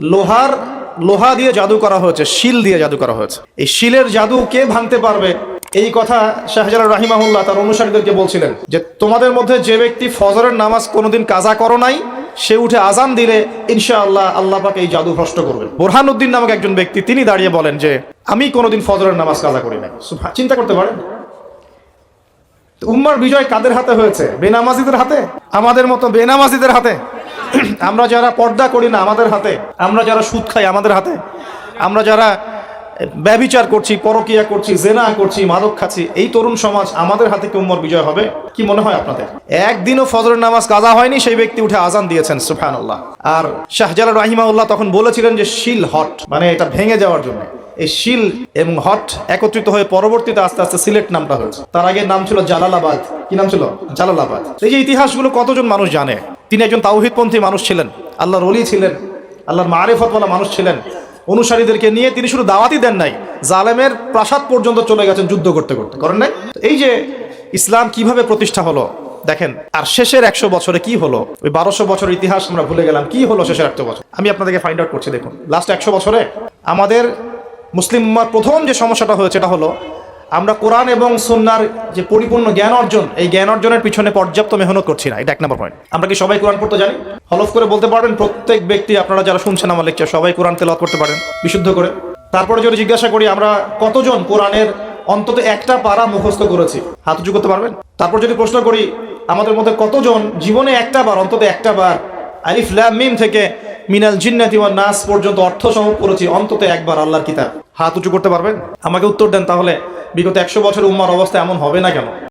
লোহার, লোহা দিয়ে জাদু করা হয়েছে, শিল দিয়ে জাদু করা হয়েছে। এই শিলের জাদু কে ভাঙতে পারবে? এই কথা শাহজালাল রাহিমাহুল্লাহ তার অনুসারীদেরকে বলছিলেন যে, তোমাদের মধ্যে যে ব্যক্তি ফজরের নামাজ কোনোদিন কাজা করো নাই, সে উঠে আজান দিলে ইনশাআল্লাহ আল্লাহ পাকে এই জাদু ভ্রষ্ট করবেন। বোরহানুদ্দিন নামক একজন ব্যক্তি, তিনি দাঁড়িয়ে বলেন যে, আমি কোনোদিন ফজরের নামাজ কাজা করি নাই। চিন্তা করতে পারেন? উম্মার বিজয় কাদের হাতে হয়েছে? বেনামাজিদের হাতে? আমাদের মতো বেনামাজিদের হাতে? আমরা যারা পর্দা করি না আমাদের হাতে, আমরা যারা সুদ খাই আমাদের হাতে, আমরা যারা ব্যবিচার করছি, পরকিয়া করছি, জেনা করছি, মাদক খাচ্ছি, এই তরুণ সমাজ আমাদের হাতে কি উম্মর বিজয় হবে? কি মনে হয় আপনাদের? একদিনও ফজরের নামাজ কাজা হয়নি, সেই ব্যক্তি উঠে আজান দিয়েছেন সুফানুল্লাহ আর শাহজালাল রাহিমাউল্লাহ তখন বলেছিলেন যে, শিল হট মানে এটা ভেঙে যাওয়ার জন্য। এই শিল এবং হট একত্রিত হয়ে পরবর্তীতে আস্তে আস্তে সিলেট নামটা হয়েছে। তার আগে নাম ছিল জালালাবাদ। কি নাম ছিল? জালালাবাদ। এই যে ইতিহাসগুলো কতজন মানুষ জানে? তিনি একজন তাওহিদপন্থী মানুষ ছিলেন। আল্লাহর অলি ছিলেন, আল্লাহর মারেফতওয়ালা মানুষ ছিলেন। অনুসারীদেরকে নিয়ে তিনি শুধু দাওয়াতই দেন নাই, জালেমের প্রাসাদ পর্যন্ত চলে গেছেন যুদ্ধ করতে করতে। করেন নাই? এই যে ইসলাম কীভাবে প্রতিষ্ঠা হলো, দেখেন, আর শেষের একশো বছরে কি হলো? ওই বারোশো বছর ইতিহাস আমরা ভুলে গেলাম, কি হলো শেষের একশো বছর? আমি আপনাদেরকে ফাইন্ড আউট করছি, দেখুন। লাস্ট একশো বছরে আমাদের মুসলিম প্রথম যে সমস্যাটা হয়েছে এটা হলো আমরা কোরআন এবং সুন্নার যে পরিপূর্ণ জ্ঞান অর্জন, এই জ্ঞান অর্জনের পিছনে পর্যাপ্ত মেহনত করছি না। এটা এক নম্বর পয়েন্ট আমরা কি সবাই কোরআন পড়তে জানি? হলফ করে বলতে পারবেন, প্রত্যেক ব্যক্তি আপনারা যারা শুনছেন আমার লেকচার সবাই কোরআন তেলাওয়াত করতে পারেন, বিশুদ্ধ করে। তারপরে যদি জিজ্ঞাসা করি, আমরা কতজন কোরআনের অন্তত একটা পারা মুখস্থ করেছি? হাত উঁচু করতে পারবেন? তারপর যদি প্রশ্ন করি, আমাদের মধ্যে কতজন জীবনে একটা বার, অন্তত একটা বার, আলিফ মিম থেকে মিনাল জিন্নাতি ওয়ান নাস পর্যন্ত অর্থ সহ পড়েছি, অন্তত একবার আল্লাহর কিতাব। হাত উঁচু করতে পারবেন? আমাকে উত্তর দেন তাহলে। বিগত একশো বছর উম্মার অবস্থা এমন হবে না কেন?